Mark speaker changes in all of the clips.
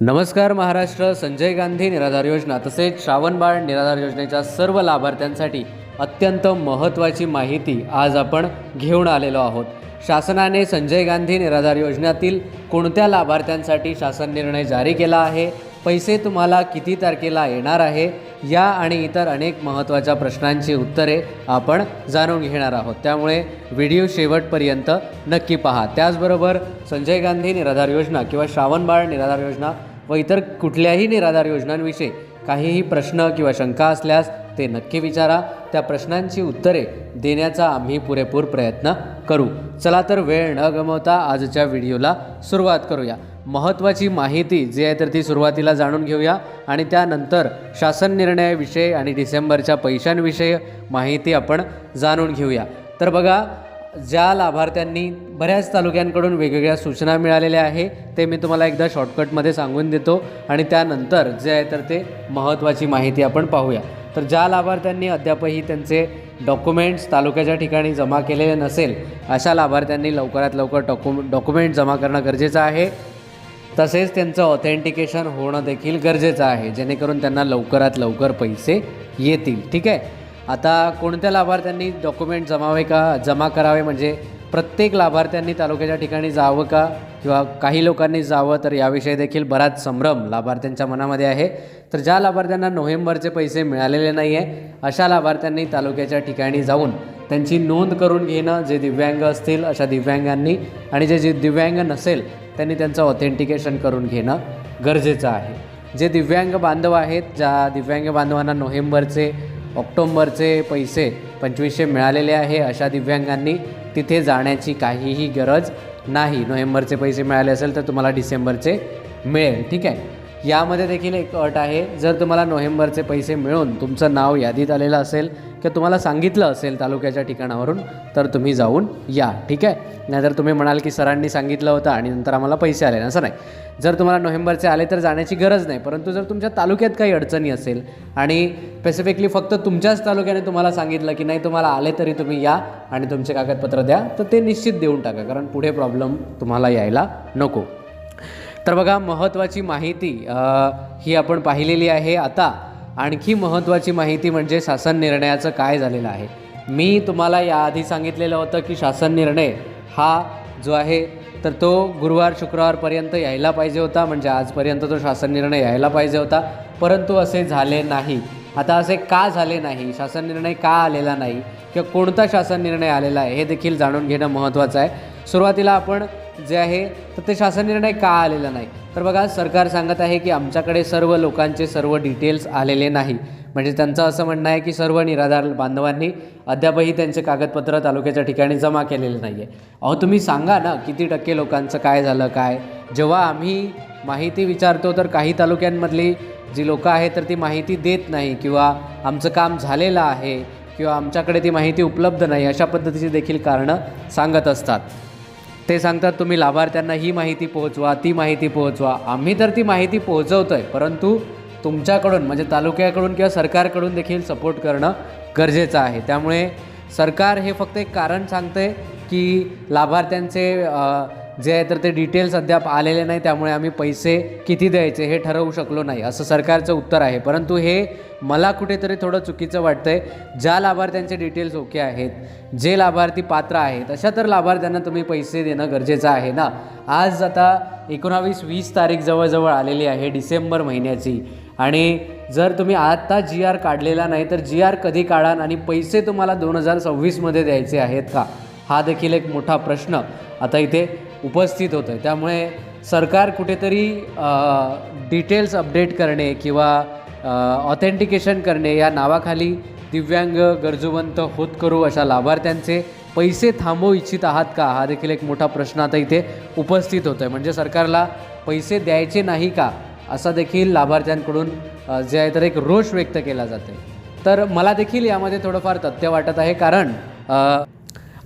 Speaker 1: नमस्कार महाराष्ट्र संजय गांधी निराधार योजना तसेच श्रावणबाळ निराधार योजनेच्या सर्व लाभार्थ्यांसाठी अत्यंत महत्त्वाची माहिती आज आपण घेऊन आलेलो आहोत. शासनाने संजय गांधी निराधार योजनेतील कोणत्या लाभार्थ्यांसाठी शासन निर्णय जारी केला आहे पैसे तुम्हाला किती तारखेला येणार आहे या आणि इतर अनेक महत्त्वाच्या प्रश्नांची उत्तरे आपण जाणून घेणार आहोत. त्यामुळे व्हिडिओ शेवटपर्यंत नक्की पहा. त्याचबरोबर संजय गांधी निराधार योजना किंवा श्रावणबाळ निराधार योजना व इतर कुठल्याही निराधार योजनांविषयी काहीही प्रश्न किंवा शंका असल्यास ते नक्की विचारा. त्या प्रश्नांची उत्तरे देण्याचा आम्ही पुरेपूर प्रयत्न करू. चला तर वेळ न गमवता आजच्या व्हिडिओला सुरुवात करूया. महत्त्वाची माहिती जी आहे तर ती सुरुवातीला जाणून घेऊया आणि त्यानंतर शासन निर्णयाविषयी आणि डिसेंबरच्या पैशांविषयी माहिती आपण जाणून घेऊया. तर बघा ज्या लाभार्थ्यांनी बऱ्याच तालुक्यांकडून वेगवेगळ्या सूचना मिळालेल्या आहे ते मी तुम्हाला एकदा शॉर्टकटमध्ये सांगून देतो आणि त्यानंतर जे आहे तर ते महत्त्वाची माहिती आपण पाहूया. तर ज्या लाभार्थ्यांनी अद्यापही त्यांचे डॉक्युमेंट्स तालुक्याच्या ठिकाणी जमा केलेले नसेल अशा लाभार्थ्यांनी लवकरात लवकर डॉक्यु डॉक्युमेंट जमा करणं गरजेचं आहे. तसेच त्यांचं ऑथेंटिकेशन होणं देखील गरजेचं आहे जेणेकरून त्यांना लवकरात लवकर पैसे येतील. ठीक आहे? आता कोणत्या लाभार्थ्यांनी डॉक्युमेंट जमावे का? जमा करावे म्हणजे प्रत्येक लाभार्थ्यांनी तालुक्याच्या ठिकाणी जावं का? किंवा काही लोकांनी जावं तर याविषयी देखील बराच संभ्रम लाभार्थ्यांच्या मनामध्ये आहे. तर ज्या लाभार्थ्यांना नोव्हेंबरचे पैसे मिळालेले नाही आहे अशा लाभार्थ्यांनी तालुक्याच्या ठिकाणी जाऊन त्यांची नोंद करून घेणं जे दिव्यांग असतील अशा दिव्यांगांनी आणि जे जे दिव्यांग नसेल त्यांनी त्यांचं ऑथेंटिकेशन करून घेणं गरजेचं आहे. जे दिव्यांग बांधव आहेत ज्या दिव्यांग बांधवांना नोव्हेंबरचे ऑक्टोंबरचे पैसे पंचवीसशे मिळालेले आहे अशा दिव्यांगांनी. तिथे जाण्याची काहीही गरज नाही. नोव्हेंबरचे पैसे मिळाले असेल तर तुम्हाला डिसेंबरचे मिळेल. ठीक आहे? यामध्ये देखील एक अट आहे. जर तुम्हाला नोव्हेंबरचे पैसे मिळून तुमचं नाव यादीत आलेलं असेल किंवा तुम्हाला सांगितलं असेल तालुक्याच्या ठिकाणावरून तर तुम्ही जाऊन या ठीक आहे? नाहीतर तुम्ही म्हणाल की सरांनी सांगितलं होतं आणि नंतर आम्हाला पैसे आले. असं नाही. जर तुम्हाला नोव्हेंबरचे आले तर जाण्याची गरज नाही परंतु जर तुमच्या तालुक्यात काही अडचणी असेल आणि स्पेसिफिकली फक्त तुमच्याच तालुक्याने तुम्हाला सांगितलं की नाही तुम्हाला आले तरी तुम्ही या आणि तुमचे कागदपत्र द्या तर ते निश्चित देऊन टाका कारण पुढे प्रॉब्लेम तुम्हाला यायला नको. तर बघा महत्त्वाची माहिती ही आपण पाहिलेली आहे आता. आणखी महत्त्वाची माहिती म्हणजे शासन निर्णयाचं काय झालेलं आहे. मी तुम्हाला याआधी सांगितलेलं होतं की शासन निर्णय हा जो आहे तर तो गुरुवार शुक्रवारपर्यंत यायला पाहिजे होता. म्हणजे आजपर्यंत तो शासन निर्णय यायला पाहिजे होता. परंतु असे झाले नाही. आता असे का झाले नाही? शासन निर्णय का आलेला नाही? किंवा कोणता शासन निर्णय आलेला आहे? हे देखील जाणून घेणं महत्त्वाचं आहे. सुरुवातीला आपण जे आहे तर ते शासन निर्णय का आलेला नाही? तर बघा सरकार सांगत आहे की आमच्याकडे सर्व लोकांचे सर्व डिटेल्स आलेले नाही. म्हणजे त्यांचं असं म्हणणं आहे की सर्व निराधार बांधवांनी अद्यापही त्यांचे कागदपत्र तालुक्याच्या ठिकाणी जमा केलेले नाही आहे अहो तुम्ही सांगा ना किती टक्के लोकांचं काय झालं काय? जेव्हा आम्ही माहिती विचारतो तर काही तालुक्यांमधली जी लोकं आहेत तर ती माहिती देत नाही किंवा आमचं काम झालेलं आहे किंवा आमच्याकडे ती माहिती उपलब्ध नाही अशा पद्धतीची देखील कारणं सांगत असतात. ते सांगतात तुम्ही लाभार्थ्यांना ही माहिती पोहोचवा ती माहिती पोहोचवा. आम्ही तर ती माहिती पोहोचवतो आहे परंतु तुमच्याकडून म्हणजे तालुक्याकडून किंवा सरकारकडून देखील सपोर्ट करणं गरजेचं आहे. त्यामुळे सरकार हे फक्त एक कारण सांगते की लाभार्थ्यांचे जे आहे तर ते डिटेल्स अद्याप आलेले नाही त्यामुळे आम्ही पैसे किती द्यायचे हे ठरवू शकलो नाही असं सरकारचं उत्तर आहे. परंतु हे मला कुठेतरी थोडं चुकीचं वाटतं आहे ज्या लाभार्थ्यांचे डिटेल्स ओके आहेत जे लाभार्थी पात्र आहेत अशा तर लाभार्थ्यांना तुम्ही पैसे देणं गरजेचं आहे ना? आज आता एकोणावीस वीस तारीख जवळजवळ आलेली आहे डिसेंबर महिन्याची. आणि जर तुम्ही आत्ता जी आर काढलेला नाही तर जी आर कधी काढाल आणि पैसे तुम्हाला दोन हजार सव्वीसमध्ये द्यायचे आहेत का? हा देखील एक मोठा प्रश्न. आता इथे उपस्थित होतो आहे त्यामुळे सरकार कुठेतरी डिटेल्स अपडेट करणे किंवा ऑथेंटिकेशन करणे या नावाखाली दिव्यांग गरजूवंत होत करू अशा लाभार्थ्यांचे पैसे थांबवू इच्छित आहात का? हा देखील एक मोठा प्रश्न आता इथे उपस्थित होतो आहे म्हणजे सरकारला पैसे द्यायचे नाही का? असा देखील लाभार्थ्यांकडून जे आहे तर एक रोष व्यक्त केला जाते तर मला देखील यामध्ये थोडंफार तथ्य वाटत आहे. कारण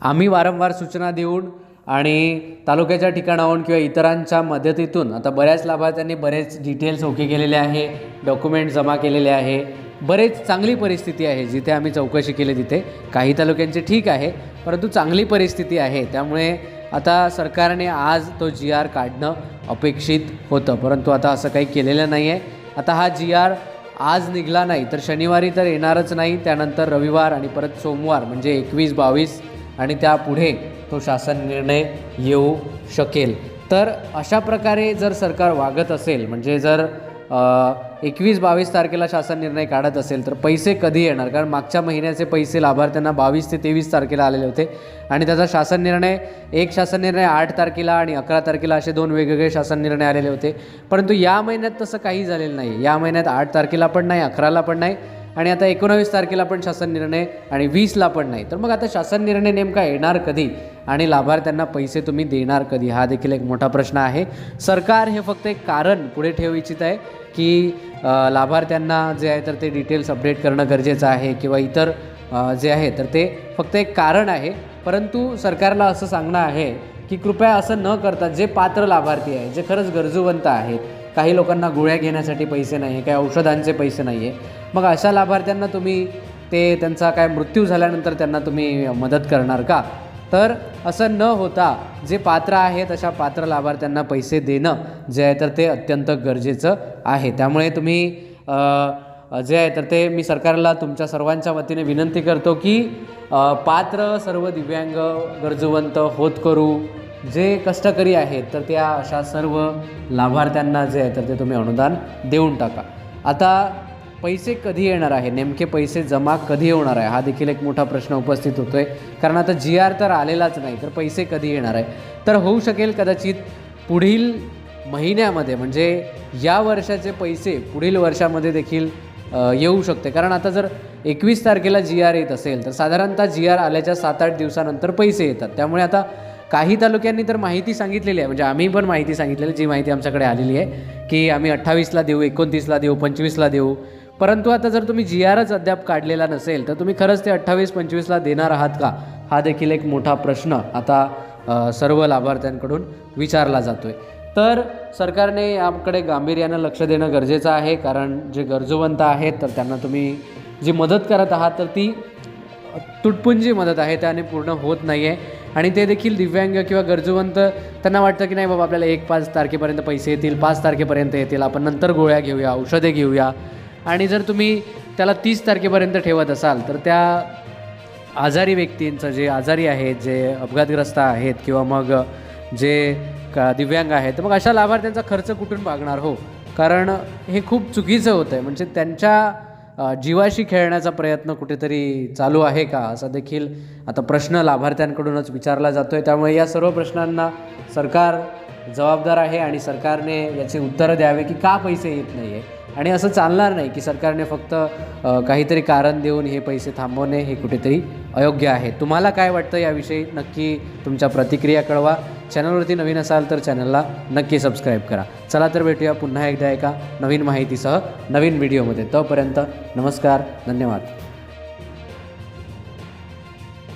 Speaker 1: आम्ही वारंवार सूचना देऊन आणि तालुक्याच्या ठिकाणाहून किंवा इतरांच्या मदतीतून आता बऱ्याच लाभार्थ्यांनी बरेच डिटेल्स ओके केलेले आहे डॉक्युमेंट जमा केलेले आहे. बरेच चांगली परिस्थिती आहे जिथे आम्ही चौकशी केली तिथे. काही तालुक्यांचे ठीक आहे परंतु चांगली परिस्थिती आहे. त्यामुळे आता सरकारने आज तो जी आर काढणं अपेक्षित होतं. परंतु आता असं काही केलेलं नाही आहे आता हा जी आर आज निघाला नाही तर शनिवारी तर येणारच नाही. त्यानंतर रविवार आणि परत सोमवार म्हणजे एकवीस बावीस आणि त्यापुढे तो शासन निर्णय येऊ शकेल. तर अशा प्रकारे जर सरकार वागत असेल म्हणजे जर एकवीस बावीस तारखेला शासन निर्णय काढत असेल तर पैसे कधी येणार? कारण मागच्या महिन्याचे पैसे लाभार्थ्यांना बावीस ते तेवीस तारखेला आलेले होते आणि त्याचा शासन निर्णय एक शासन निर्णय आठ तारखेला आणि अकरा तारखेला असे दोन वेगवेगळे शासन निर्णय आलेले होते. परंतु या महिन्यात तसं काही झालेलं नाही. या महिन्यात आठ तारखेला पण नाही अकराला पण नाही. आणि आता एकोणावीस तारखेला पण शासन निर्णय आणि वीसला पण नाही. तर मग आता शासन निर्णय नेमका येणार कधी? आणि लाभार्थ्यांना पैसे तुम्ही देणार कधी? हा देखील एक मोठा प्रश्न आहे. सरकार हे फक्त एक कारण पुढे ठेवू इच्छित आहे की लाभार्थ्यांना जे आहे तर ते डिटेल्स अपडेट करणं गरजेचं आहे किंवा इतर जे आहे तर ते फक्त एक कारण आहे. परंतु सरकारला असं सांगणं आहे की कृपया असं न करता जे पात्र लाभार्थी आहे जे खरंच गरजूवंत आहेत काही लोकांना गोळ्या घेण्यासाठी पैसे नाही आहे काही औषधांचे पैसे नाही आहे मग अशा लाभार्थ्यांना तुम्ही ते त्यांचा काय मृत्यू झाल्यानंतर त्यांना तुम्ही मदत करणार का? तर असं न होता जे पात्र आहेत अशा पात्र लाभार्थ्यांना पैसे देणं जे आहे तर ते अत्यंत गरजेचं आहे. त्यामुळे तुम्ही जे आहे तर ते मी सरकारला तुमच्या सर्वांच्या वतीने विनंती करतो की पात्र सर्व दिव्यांग गरजवंत होत करू जे कष्टकरी आहेत तर त्या अशा सर्व लाभार्थ्यांना जे आहे तर ते तुम्ही अनुदान देऊन टाका. आता पैसे कधी येणार आहे? नेमके पैसे जमा कधी होणार आहे? हा देखील एक मोठा प्रश्न उपस्थित होतो आहे कारण आता जी आर तर आलेलाच नाही तर पैसे कधी येणार आहे? तर होऊ शकेल कदाचित पुढील महिन्यामध्ये म्हणजे या वर्षाचे पैसे पुढील वर्षामध्ये देखील येऊ शकते. कारण आता जर एकवीस तारखेला जी आर येत असेल तर साधारणतः जी आर आल्याच्या सात आठ दिवसानंतर पैसे येतात. त्यामुळे आता काही तालुक्यांनी तर माहिती सांगितलेली आहे. म्हणजे आम्ही पण माहिती सांगितलेली जी माहिती आमच्याकडे आलेली आहे की आम्ही अठ्ठावीसला देऊ एकोणतीसला देऊ पंचवीसला देऊ. परंतु आता जर तुम्ही जी आरच अद्याप काढलेला नसेल तर तुम्ही खरंच ते अठ्ठावीस पंचवीसला देणार आहात का? हा देखील एक मोठा प्रश्न आता सर्व लाभार्थ्यांकडून विचारला जातो आहे तर सरकारने याकडे गांभीर्यानं लक्ष देणं गरजेचं आहे कारण जे गरजवंत आहेत तर त्यांना तुम्ही जी मदत करत आहात तर ती तुटपुंजी मदत आहे त्याने पूर्ण होत नाही आहे आणि ते देखील दिव्यांग किंवा गरजूवंत त्यांना वाटतं की नाही बाबा आपल्याला एक पाच तारखेपर्यंत पैसे येतील पाच तारखेपर्यंत येतील आपण नंतर गोळ्या घेऊया औषधे घेऊया. आणि जर तुम्ही त्याला तीस तारखेपर्यंत ठेवत असाल तर त्या आजारी व्यक्तींचं जे आजारी आहेत जे अपघातग्रस्त आहेत किंवा मग जे का दिव्यांग आहेत तर मग अशा लाभार्थ्यांचा खर्च कुठून भागणार हो? कारण हे खूप चुकीचं होतं आहे म्हणजे त्यांच्या जीवाशी खेळण्याचा प्रयत्न कुठेतरी चालू आहे का? असा देखील आता प्रश्न लाभार्थ्यांकडूनच विचारला जातो आहे त्यामुळे या सर्व प्रश्नांना सरकार जबाबदार आहे आणि सरकारने याचे उत्तरं द्यावे की का पैसे येत नाही आहे आणि असं चालणार नाही की सरकारने फक्त काहीतरी कारण देऊन हे पैसे थांबवणे हे कुठेतरी अयोग्य आहे. तुम्हाला काय वाटतं याविषयी? नक्की तुमच्या प्रतिक्रिया कळवा. चॅनलवरती नवीन असाल तर चॅनलला नक्की सबस्क्राईब करा. चला तर भेटूया पुन्हा एकदा एका नवीन माहितीसह नवीन व्हिडिओमध्ये. तोपर्यंत नमस्कार धन्यवाद.